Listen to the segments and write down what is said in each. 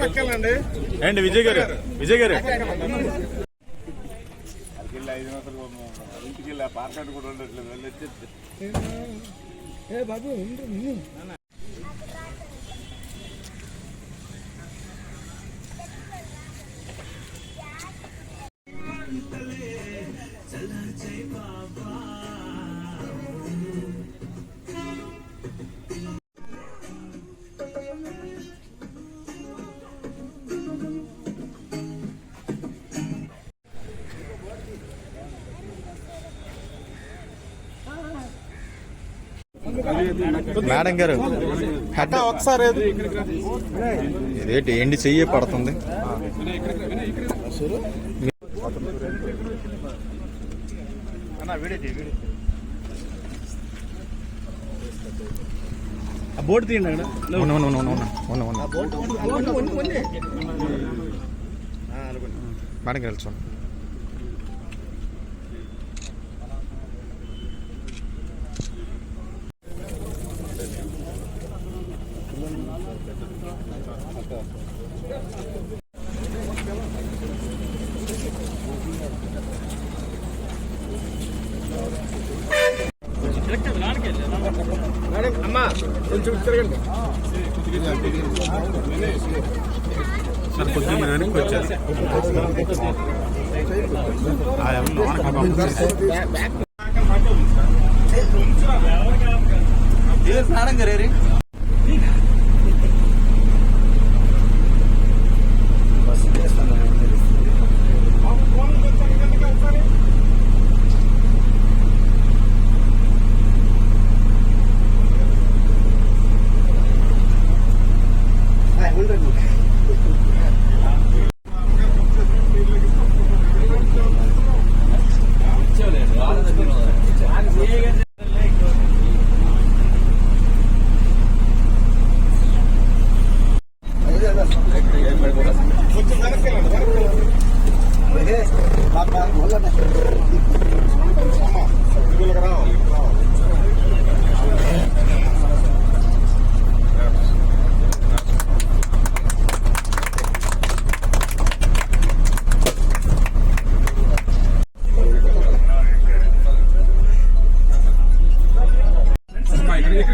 ఎక్కడ అండ్ విజయ్ గారు? విజయ్ గారు? ఐదు వందలు ఇంటికి వెళ్ళి పార్సెంట్ కూడా ఉండట్లేదు వెళ్ళి ఏ బాబు మేడం గారు హెడ్ ఒకసారి ఇదేంటి ఎండి చెయ్యి పడుతుంది? బోర్డు తీయండి అక్కడ. మేడం గారు చూడండి. అమ్మా కొంచెం తిరగండి సార్ కొద్దిగా వెనక్కి వచ్చారు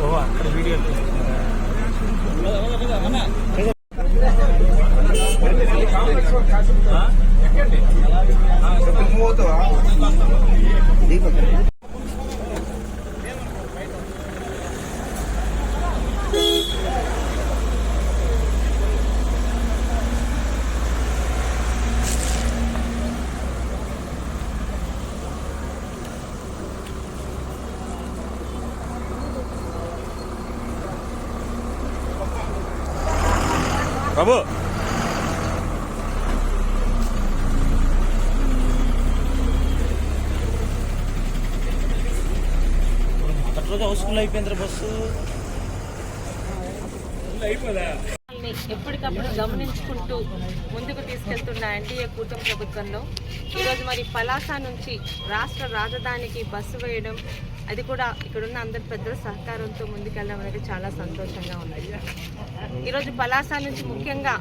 ఓ అక్కడ వీడియో బాబు. మొదటి రోజు హౌస్ఫుల్ అయిపోయింది బస్సు. ని ఎప్పటికప్పుడు గమనించుకుంటూ ముందుకు తీసుకెళ్తున్న ఎన్డీఏ కూటమి ప్రభుత్వంలో ఈరోజు మరి పలాస నుంచి రాష్ట్ర రాజధానికి బస్సు వేయడం అది కూడా ఇక్కడున్న అందరి పెద్దల సహకారంతో ముందుకెళ్ళడం అనేది చాలా సంతోషంగా ఉంది. ఈరోజు పలాస నుంచి ముఖ్యంగా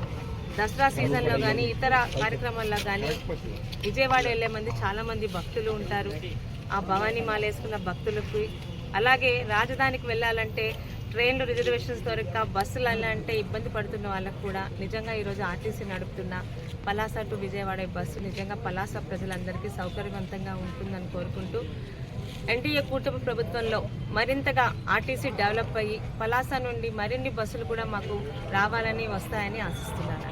దసరా సీజన్లో కానీ ఇతర కార్యక్రమాల్లో కానీ విజయవాడ వెళ్ళే మంది చాలామంది భక్తులు ఉంటారు. ఆ భవానీ మాలేసుకున్న భక్తులకు అలాగే రాజధానికి వెళ్ళాలంటే ట్రైన్లు రిజర్వేషన్స్ దొరక్క బస్సులు అంటే ఇబ్బంది పడుతున్న వాళ్ళకు కూడా నిజంగా ఈరోజు ఆర్టీసీ నడుపుతున్న పలాస టు విజయవాడ బస్సు నిజంగా పలాస ప్రజలందరికీ సౌకర్యవంతంగా ఉంటుందని కోరుకుంటూ ఎన్డీఏ కూటమి ప్రభుత్వంలో మరింతగా ఆర్టీసీ డెవలప్ అయ్యి పలాస నుండి మరిన్ని బస్సులు కూడా మాకు రావాలని వస్తాయని ఆశిస్తున్నాను.